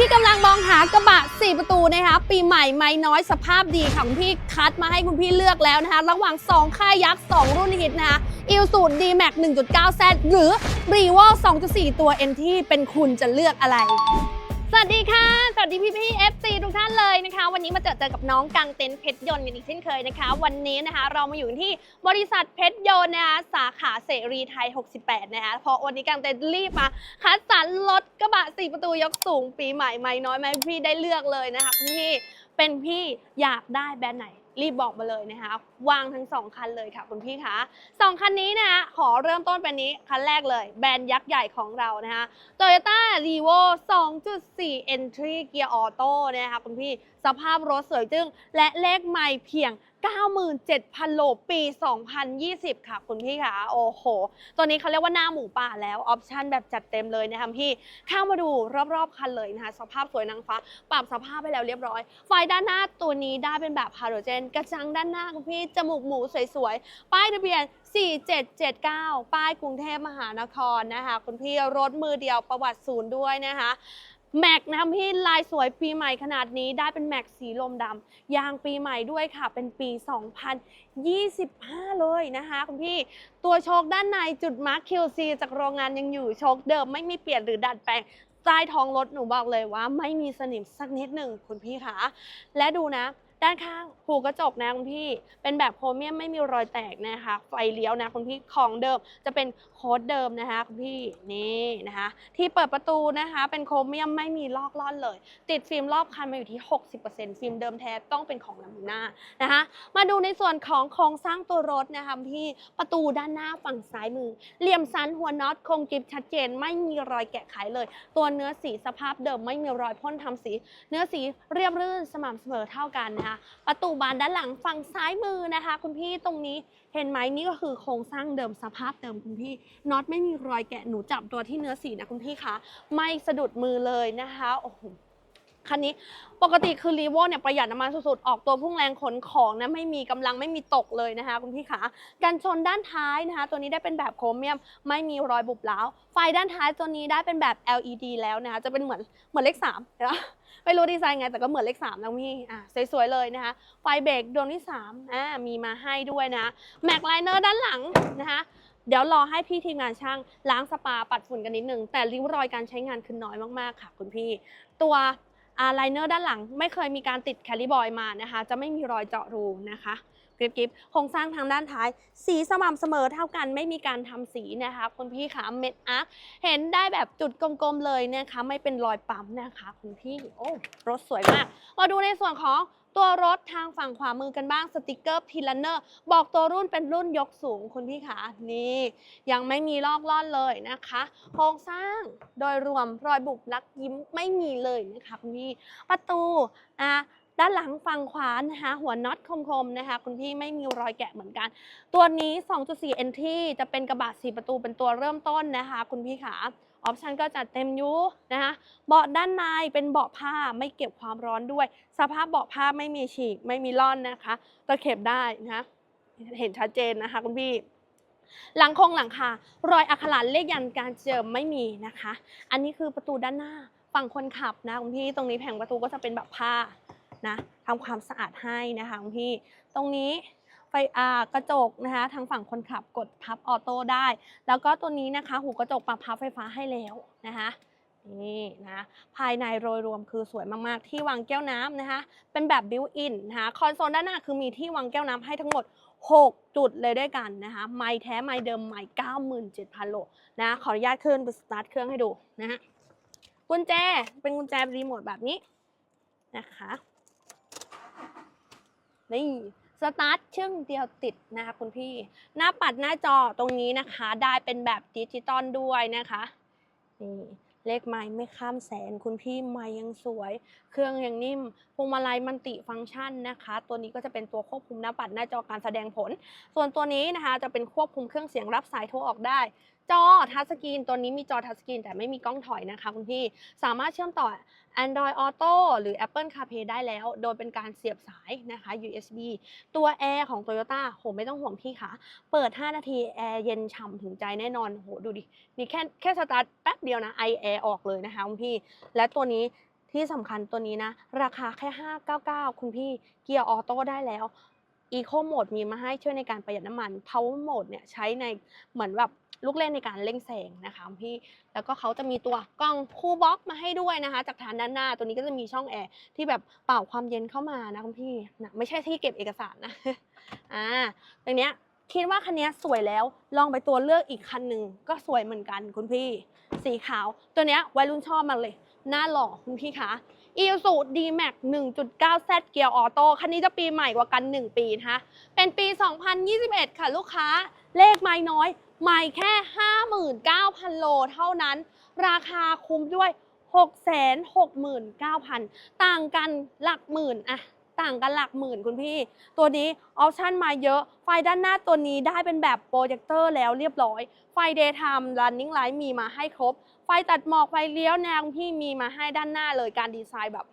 ที่กำลังมองหากระบะ 4 ประตูนะคะปีใหม่ไม่น้อยสภาพดีค่ะคุณพี่คัดมาให้คุณพี่เลือกแล้วนะคะ ระหว่าง 2 ค่ายยักษ์ 2 รุ่นฮิตนะคะอิลสูตร d m a x 1.9 Z หรือ r e v o 2.4 ตัว N ที่เป็นคุณจะเลือกอะไร สวัสดีค่ะ สวัสดีพี่พี่ๆ FC ทุกท่านเลยนะคะ วันนี้มาเจอเจอกับน้องกังเต็นเพชรยนต์กันอีกเช่นเคยนะคะ วันนี้นะคะเรามาอยู่ที่บริษัทเพชรยนต์นะคะสาขาเสรีไทย 68 นะคะเพราะวันนี้กังเต็นรีบมาคัดสรรรถกระบะ4ประตูยกสูงปีใหม่ไม่น้อยไหมพี่ได้เลือกเลยนะคะคุณพี่เป็นพี่อยากได้แบรนด์ไหนรีบบอกมาเลยนะคะ วางทั้งสองคันเลยค่ะคุณพี่คะสองคันนี้นะคะขอเริ่มต้นเป็นนี้คันแรกเลย แบรนด์ยักษ์ใหญ่ของเรานะคะ Toyota r e v o 2.4 Entry Gear Auto นะคะคุณพี่สภาพรถสวยจึ้ง และเลขไม่เพียง 97,000 โลปี 2020 ค่ะคุณพี่ค่ะโอ้โห ตัวนี้เขาเรียกว่าหน้าหมูป่าแล้ว ออปชันแบบจัดเต็มเลยนะคะพี่เข้ามาดูรอบๆ คันเลยนะคะ สภาพสวยนางฟ้า ปรับสภาพไปแล้วเรียบร้อย ไฟด้านหน้าตัวนี้ได้เป็นแบบฮาโลเจน กระจังด้านหน้าคุณพี่จมูกหมูสวยๆ ป้ายทะเบียน 4779 ป้ายกรุงเทพมหานครนะคะคุณพี่รถมือเดียวประวัติศูนย์ด้วยนะคะแม็กนะคะพี่ลายสวยปีใหม่ขนาดนี้ได้เป็นแม็กสีลมดำยางปีใหม่ด้วยค่ะ เป็นปี 2025 เลยนะคะคุณพี่ ตัวโชคด้านในจุดมาร์ค QC จากโรงงานยังอยู่โชคเดิมไม่มีเปลี่ยนหรือดัดแปลงใต้ท้องรถหนูบอกเลยว่า ไม่มีสนิมสักนิดหนึ่งคุณพี่คะและดูนะ ด้านข้างหูกระจกนะคุณพี่ เป็นแบบโครเมียมไม่มีรอยแตกนะคะ ไฟเลี้ยวนะคุณพี่ของเดิมจะเป็นโค้ดเดิมนะคะคุณพี่นี่นะคะ ที่เปิดประตูนะคะ เป็นโครเมียมไม่มีลอกล่อนเลย ติดฟิล์มรอบคันมาอยู่ที่ 60%ฟิล์มเดิมแท้ต้องเป็นของลำหน้านะคะ มาดูในส่วนของโครงสร้างตัวรถนะคะพี่ประตูด้านหน้าฝั่งซ้ายมือ เหลี่ยมสันหัวน็อตคงกริบชัดเจน ไม่มีรอยแกะไขเลย ตัวเนื้อสีสภาพเดิมไม่มีรอยพ่นทำสี เนื้อสีเรียบรื่นสม่ำเสมอเท่ากันนะคะประตูบานด้านหลังฝั่งซ้ายมือนะคะ คุณพี่ตรงนี้เห็นไหมนี่ก็คือโครงสร้างเดิมสภาพเดิมคุณพี่น็อตไม่มีรอยแกะหนูจับตัวที่เนื้อสีนะคุณพี่คะไม่สะดุดมือเลยนะคะโอ้โหคันนี้ปกติคือรีโวเนี่ยประหยัดน้ำมันสุดๆ ออกตัวพุ่งแรงขนของนะไม่มีกำลังไม่มีตกเลยนะคะคุณพี่คะกันชนด้านท้ายนะคะ ตัวนี้ได้เป็นแบบโครเมียม ไม่มีรอยบุบร้ว ไฟด้านท้ายตัวนี้ได้เป็นแบบ LED แล้วนะคะจะเป็นเหมือนเหมือนเลขสามนะ ไม่รู้ดีไซน์ไงแต่ก็เหมือนเลข3แล้วพี่อะสวยๆเลยนะคะ ไฟเบรกดวงที่3อ่ามีมาให้ด้วยนะแม็กไลเนอร์ด้านหลังนะคะเดี๋ยวรอให้พี่ทีมงานช่างล้างสปาปัดฝุ่นกันนิดนึง แต่ริ้วรอยการใช้งานคือน้อยมากๆค่ะคุณพี่ ตัวอาไลเนอร์ด้านหลังไม่เคยมีการติดแคลิบอยมานะคะ จะไม่มีรอยเจาะรูนะคะ ริบกริบโครงสร้างทางด้านท้าย สีสม่ำเสมอเท่ากันไม่มีการทำสีนะคะคุณพี่ขาเม็ดอาร์คเห็นได้แบบจุดกลมๆเลยนะคะ ไม่เป็นรอยปั๊มนะคะคุณพี่โอ้รถสวยมาก มาดูในส่วนของตัวรถทางฝั่งขวามือกันบ้างสติกเกอร์พิลันเนอร์บอกตัวรุ่นเป็นรุ่นยกสูงคุณพี่ขานี่ยังไม่มีลอกล่อนเลยนะคะ โครงสร้างโดยรวมรอยบุบลักยิ้มไม่มีเลยนะคะคุณพี่ประตูอะ ด้านหลังฝั่งขวานะคะหัวน็อตคมๆนะคะ คุณพี่ไม่มีรอยแกะเหมือนกัน ตัวนี้ 2.4 NT จะเป็นกระบะ 4 ประตูเป็นตัวเริ่มต้นนะคะ คุณพี่ขาออปชันก็จัดเต็มอยุนะคะเบาะด้านในเป็นเบาะผ้าไม่เก็บความร้อนด้วย สภาพเบาะผ้าไม่มีฉีก ไม่มีร่อนนะคะตะเข็บได้นะะเห็นชัดเจนนะคะคุณพี่หลังคงหลังคารอยอักขระเลขยันการเจิมไม่มีนะคะ อันนี้คือประตูด้านหน้าฝั่งคนขับนะคุณพี่ตรงนี้แผงประตูก็จะเป็นแบบผ้า นะทำความสะอาดให้นะคะคุณพี่ ตรงนี้ไฟอากระจกนะคะทางฝั่งคนขับกดพับออโต้ได้ แล้วก็ตัวนี้นะคะ หูกระจกปรับพับไฟฟ้าให้แล้วนะคะนี่นะภายในโดยรวมคือสวยมาก ๆ ที่วางแก้วน้ำนะคะ เป็นแบบบิวอินนะคะคอนโซลด้านหน้าคือมีที่วางแก้วน้ำให้ทั้งหมด 6 จุดเลยด้วยกันนะคะไม้แท้ไม้เดิมไม้97,000 โลนะขออนุญาตขึ้นไปสตาร์ทเครื่องให้ดูนะฮะกุญแจเป็นกุญแจรีโมทแบบนี้นะคะ นี่สตาร์ทชึ่งเดียวติดนะคะคุณพี่ หน้าปัดหน้าจอตรงนี้นะคะ ได้เป็นแบบดิจิตอลด้วยนะคะนี่เลขไม้ไม่ข้ามแสนคุณพี่ไม้ยังสวย เครื่องยังนิ่มพวงมาลัยมันติฟังก์ชันนะคะ ตัวนี้ก็จะเป็นตัวควบคุมหน้าปัดหน้าจอการแสดงผล ส่วนตัวนี้นะคะจะเป็นควบคุมเครื่องเสียงรับสายโทรออกได้จอทัชสกรีนตัวนี้มีจอทัชสกรีนแต่ไม่มีกล้องถอยนะคะคุณพี่สามารถเชื่อมต่อ Android Auto หรือ Apple CarPlay ได้แล้ว โดยเป็นการเสียบสายนะคะ USB ตัวแอร์ของ Toyota โหไม่ต้องห่วงพี่ค่ะ เปิด 5 นาที แอร์เย็นฉ่ำถึงใจแน่นอนโหดูดิ นี่แค่แค่สตาร์ทแป๊บเดียวนะไอแอร์ออกเลยนะคะคุณพี่ และตัวนี้ที่สำคัญตัวนี้นะ ราคาแค่ 599 คุณพี่เกียร์ออโต้ได้แล้ว Eco Mode มีมาให้ช่วยในการประหยัดน้ำมัน Power Mode เนี่ยใช้ในเหมือนแบบลูกเล่นในการเร่งแซงนะคะคุณพี่ แล้วก็เขาจะมีตัวกล้องคูลบ็อกมาให้ด้วยนะคะ จากฐานด้านหน้าตัวนี้ก็จะมีช่องแอร์ที่แบบเป่าความเย็นเข้ามานะคุณพี่นะไม่ใช่ที่เก็บเอกสารนะอ่าตรงเนี้ยคิดว่าคันนี้สวยแล้วลองไปตัวเลือกอีกคันหนึ่งก็สวยเหมือนกันคุณพี่ สีขาวตัวเนี้ยวัยรุ่นชอบมากเลย หน้าหล่อคุณพี่คะ i s u D-Max 1.9 Z เกียร์ออโต้คันนี้จะปีใหม่กว่ากัน 1 ปีนะคะ เป็นปี 2021 ค่ะลูกค้า เลขไม่น้อยใหม่แค่ 59,000 โลเท่านั้น ราคาคุ้มด้วย 669,000 ต่างกันหลักหมื่นอะ ต่างกันหลักหมื่นคุณพี่ ตัวนี้ออปชั่นมาเยอะ ไฟด้านหน้าตัวนี้ได้เป็นแบบโปรเจคเตอร์แล้วเรียบร้อย ไฟ daytime running light มีมาให้ครบ ไฟตัดหมอกไฟเลี้ยวแนวคุณพี่มีมาให้ด้านหน้าเลยการดีไซน์แบบ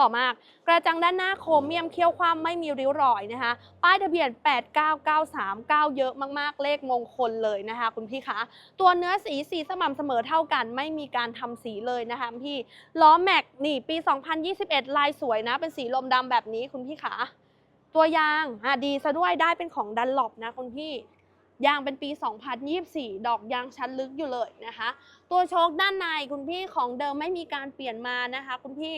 หล่อมากกระจังด้านหน้าโครเมียมเคี้ยวความไม่มีริ้วรอยนะคะ ป้ายทะเบียน 89939 เยอะมากๆ เลขมงคลเลยนะคะ คุณพี่คะ ตัวเนื้อสีสีสม่ำเสมอเท่ากัน ไม่มีการทำสีเลยนะคะพี่ ล้อแม็กนี่ปี 2021 ลายสวยนะ เป็นสีลมดำแบบนี้คุณพี่คะ ตัวยางอะดีซะด้วยได้เป็นของดันหลบนะคุณพี่ยางเป็นปี 2024 ดอกยางชั้นลึกอยู่เลยนะคะ ตัวโชคด้านในคุณพี่ของเดิมไม่มีการเปลี่ยนมานะคะ คุณพี่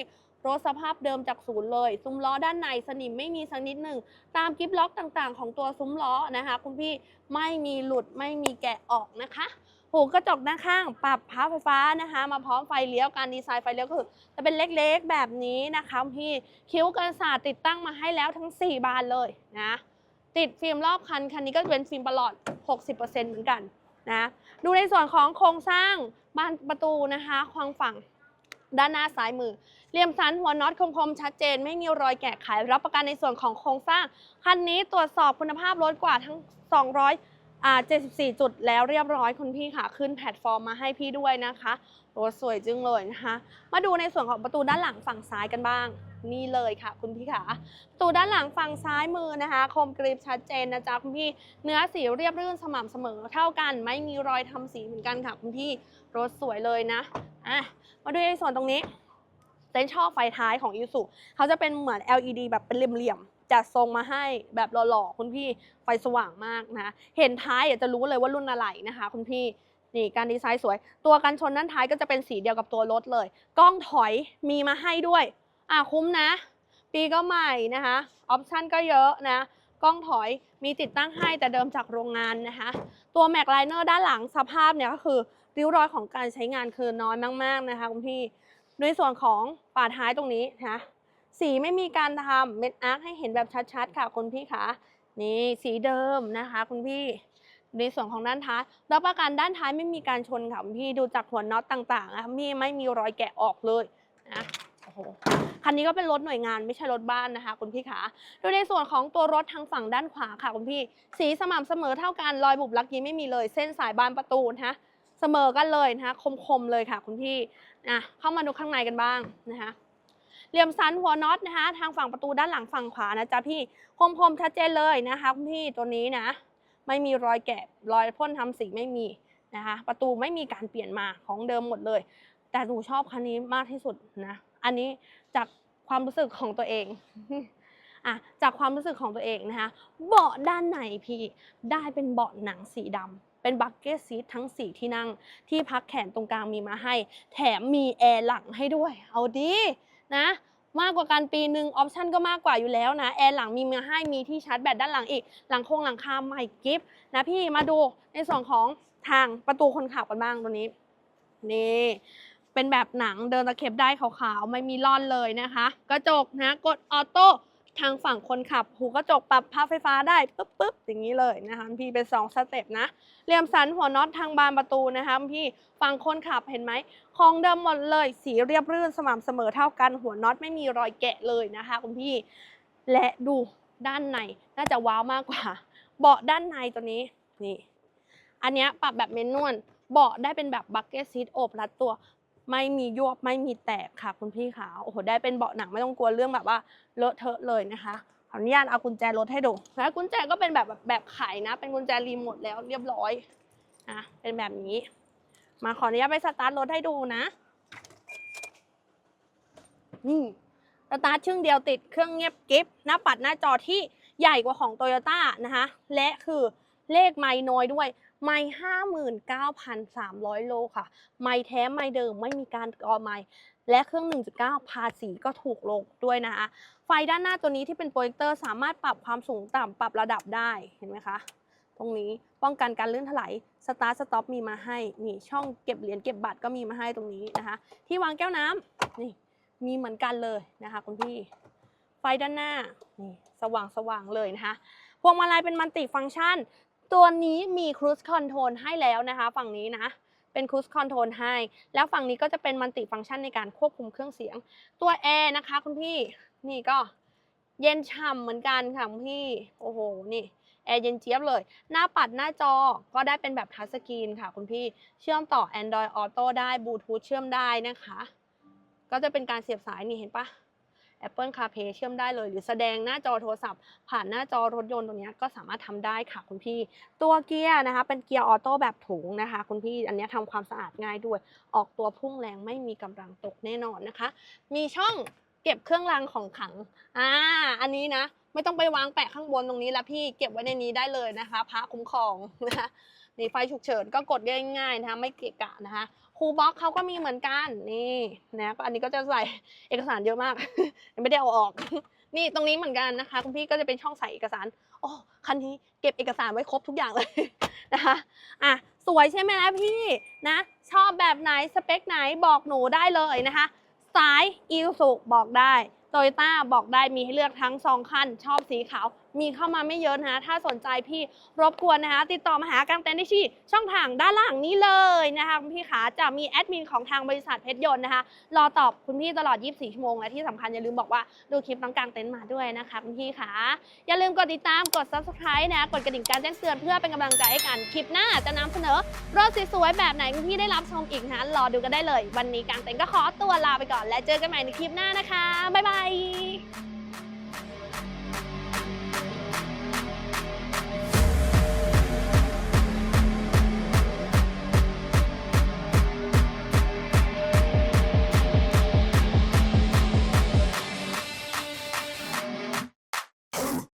รถสภาพเดิมจากศูนย์เลย ซุ้มล้อด้านในสนิมไม่มีสักนิดหนึ่ง ตามกิฟล็อกต่างๆ ของตัวซุ้มล้อนะคะ คุณพี่ไม่มีหลุดไม่มีแกะออกนะคะหูกระจกด้านข้างปรับพับไฟฟ้านะคะ มาพร้อมไฟเลี้ยวการดีไซน์ไฟเลี้ยวก็คือจะเป็นเล็กๆแบบนี้นะคะคุณพี่คิ้วกันศาสตร์ติดตั้งมาให้แล้วทั้ง 4 บานเลยนะติดฟิล์มรอบคัน คันนี้ก็เป็นฟิล์มประหลอด 60%เหมือนกันนะดูในส่วนของโครงสร้างบานประตูนะคะควางฝั่ง ด้านหน้าซ้ายมือ เหลี่ยมสันหัวน็อตคมๆ ชัดเจน ไม่มีรอยแกะไขรับประกันในส่วนของโครงสร้าง คันนี้ตรวจสอบคุณภาพรถกว่าทั้ง 200อ่า74 จุดแล้วเรียบร้อยคุณพี่ค่ะ ขึ้นแพลตฟอร์มมาให้พี่ด้วยนะคะรถสวยจึงเลยนะคะ มาดูในส่วนของประตูด้านหลังฝั่งซ้ายกันบ้าง นี่เลยค่ะ คุณพี่ค่ะประตูด้านหลังฝั่งซ้ายมือนะคะ คมกริบชัดเจนนะจ๊ะคุณพี่ เนื้อสีเรียบรื่นสม่ำเสมอเท่ากันไม่มีรอยทำสีเหมือนกันค่ะ คุณพี่รถสวยเลยนะอะมาดูในส่วนตรงนี้เต้นชอบไฟท้ายของยูสุเขาจะเป็นเหมือน LED แบบเป็นเหลี่ยมๆจัดทรงมาให้แบบหล่อๆคุณพี่ไฟสว่างมากนะ เห็นท้ายอะจะรู้เลยว่ารุ่นอะไรนะคะ คุณพี่นี่การดีไซน์สวย ตัวกันชนด้านท้ายก็จะเป็นสีเดียวกับตัวรถเลย กล้องถอยมีมาให้ด้วย อะคุ้มนะ ปีก็ใหม่นะคะออปชั่นก็เยอะนะ กล้องถอยมีติดตั้งให้แต่เดิมจากโรงงานนะคะ ตัวแม็กไลเนอร์ด้านหลังสภาพเนี่ยก็คือริ้วรอยของการใช้งานคือน้อยมาก ๆนะคะคุณพี่ในส่วนของฝาท้ายตรงนี้นะสีไม่มีการทำเม็ดอาร์คให้เห็นแบบชัดๆ ค่ะคุณพี่คะนี่สีเดิมนะคะ คุณพี่ในส่วนของด้านท้ายรับประกันด้านท้ายไม่มีการชนค่ะคุณพี่ดูจากหัวน็อตต่างๆนะคะพี่ไม่มีรอยแกะออกเลยนะโอ้โห นนี้ก็เป็นรถหน่วยงานไม่ใช่รถบ้านนะคะ คุณพี่คะโดยในส่วนของตัวรถทางฝั่งด้านขวาค่ะคุณพี่ สีสม่ำเสมอเท่ากันรอยบุบลักยิ้มไม่มีเลย เส้นสายบานประตูนะคะเสมอกันเลยนะคะคมๆเลยค่ะ คุณพี่นะเข้ามาดูข้างในกันบ้างนะคะเหลี่ยมสันหัวน็อตนะคะทางฝั่งประตูด้านหลังฝั่งขวานะจ๊ะพี่คมๆชัดเจนเลยนะคะ คุณพี่ตัวนี้นะ ไม่มีรอยแกะรอยพ่นทำสีไม่มีนะคะประตูไม่มีการเปลี่ยนมาของเดิมหมดเลย แต่หนูชอบคันนี้มากที่สุดนะ อันนี้จาก ความรู้สึกของตัวเองอะจากความรู้สึกของตัวเองนะคะเบาะด้านในพี่ได้เป็นเบาะหนังสีดำเป็นบักเก็ตซีททั้งสี่ที่นั่ง ที่พักแขนตรงกลางมีมาให้ แถมมีแอร์หลังให้ด้วย เอาดีนะมากกว่าการปีหนึ่งออปชั่นก็มากกว่าอยู่แล้วนะ แอร์หลังมีมาให้มีที่ชาร์จแบตด้านหลังอีก หลังโครงหลังคาใหม่กิฟต์นะพี่มาดูในส่วนของทางประตูคนขับกันบ้างตัวนี้นี่ เป็นแบบหนังเดินตะเข็บได้ขาวๆ ไม่มีร่อนเลยนะคะ กระจกนะกดออโต้ทางฝั่งคนขับ หูกระจกปรับพับไฟฟ้าได้ปึ๊บปึ๊บอย่างนี้เลยนะคะพี่เป็นสองสเต็ปนะเหลี่ยมสันหัวน็อตทางบานประตูนะคะพี่ฝั่งคนขับเห็นไหมของเดิมหมดเลย สีเรียบรื่นสม่ำเสมอเท่ากันหัวน็อตไม่มีรอยแกะเลยนะคะคุณพี่ และดูด้านในน่าจะว้าวมากกว่า เบาะด้านในตัวนี้นี่อันนี้ปรับแบบเมนนวลเบาะได้เป็นแบบบักเก็ตซีทโอบรัดตัว ไม่มียวบไม่มีแตกค่ะคุณพี่ขาโอ้โหได้เป็นเบาะหนังไม่ต้องกลัวเรื่องแบบว่าเลอะเทอะเลยนะคะขออนุญาตเอากุญแจรถให้ดูนะกุญแจก็เป็นแบบแบบไขนะ เป็นกุญแจรีโมทแล้วเรียบร้อยนะเป็นแบบนี้ มาขออนุญาตไปสตาร์ทรถให้ดูนะนี่สตาร์ทชึ่งเดียวติดเครื่องเงียบกิฟหน้าปัดหน้าจอที่ใหญ่กว่าของโตโยต้านะคะ และคือเลขไม่น้อยด้วย ไม่ห้าหมื่นเก้าพันสามร้อยโลค่ะ ไม่แท้ไม่เดิมไม่มีการกอไม่และเครื่อง 1.9 ภาษีก็ถูกลงด้วยนะคะ ไฟด้านหน้าตัวนี้ที่เป็นโปรเจคเตอร์สามารถปรับความสูงต่ำปรับระดับได้ เห็นไหมคะ ตรงนี้ป้องกันการลื่นถลายสตาร์ทสต็อปมีมาให้ นี่ช่องเก็บเหรียญเก็บบัตรก็มีมาให้ตรงนี้นะคะ ที่วางแก้วน้ำนี่มีเหมือนกันเลยนะคะคุณพี่ ไฟด้านหน้านี่สว่างสว่างเลยนะคะ พวงมาลัยเป็นมัลติฟังก์ชัน ตัวนี้มีครู i คอนโทรลให้แล้วนะคะ ฝั่งนี้นะ เป็นครู i คอนโทรลให้ แล้วฝั่งนี้ก็จะเป็นมัลติฟังก์ชันในการควบคุมเครื่องเสียง ตัวแอร์นะคะคุณพี่ นี่ก็เย็นฉ่ำเหมือนกันค่ะคุณพี่ โอ้โห นี่แอร์เย็นเจี๊ยบเลย หน้าปัดหน้าจอก็ได้เป็นแบบทัชสกรีนค่ะคุณพี่ เชื่อมต่อ Android Auto ได้ Bluetooth เชื่อมได้นะคะ ก็จะเป็นการเสียบสายนี่เห็นปะ Apple CarPlay เชื่อมได้เลย หรือแสดงหน้าจอโทรศัพท์ ผ่านหน้าจอรถยนต์ตรงนี้ก็สามารถทำได้ค่ะคุณพี่ ตัวเกียร์นะคะเป็นเกียร์ออโต้แบบถุงนะคะ คุณพี่อันนี้ยทำความสะอาดง่ายด้วย ออกตัวพุ่งแรงไม่มีกำลังตกแน่นอนนะคะ มีช่องเก็บเครื่องรางของขังอ่าอันนี้นะ ไม่ต้องไปวางแปะข้างบนตรงนี้แล้วพี่เก็บไว้ในนี้ได้เลยนะคะพระคุ้มครองนะคะ นี่ไฟฉุกเฉินก็กดง่ายๆนะคะไม่เกะกะนะคะคูบ็อกเขาก็มีเหมือนกันนี่นะอันนี้ก็จะใส่เอกสารเยอะมากไม่ได้เอาออกนี่ตรงนี้เหมือนกันนะคะคุณพี่ก็จะเป็นช่องใส่เอกสารโอ้คันนี้เก็บเอกสารไว้ครบทุกอย่างเลยนะคะอะสวยใช่ไหมนะพี่นะชอบแบบไหนสเปคไหนบอกหนูได้เลยนะคะสายอิลสุบอกได้โตโยต้าบอกได้มีให้เลือกทั้งสองคันชอบสีขาว มีเข้ามาไม่เยอะนะถ้าสนใจพี่รบกวนนะคะ ติดต่อมาหากางเต็นท์ได้ที่ช่องทางด้านล่างนี้เลยนะคะคุณพี่ขาจะมีแอดมินของทางบริษัทเพชรยนต์นะคะ รอตอบคุณพี่ตลอด 24 ชั่วโมง และที่สำคัญอย่าลืมบอกว่าดูคลิปน้องกางเต็นท์มาด้วยนะคะคุณพี่ขาอย่าลืมกดติดตามกด subscribe นะกดกระดิ่งการแจ้งเตือนเพื่อเป็นกำลังใจให้กันคลิปหน้าจะนำเสนอรถสวยๆแบบไหนคุณพี่ได้รับชมอีกนะรอดูกันได้เลย วันนี้กางเต็นท์ก็ขอตัวลาไปก่อน และเจอกันใหม่ในคลิปหน้านะคะบ๊ายบาย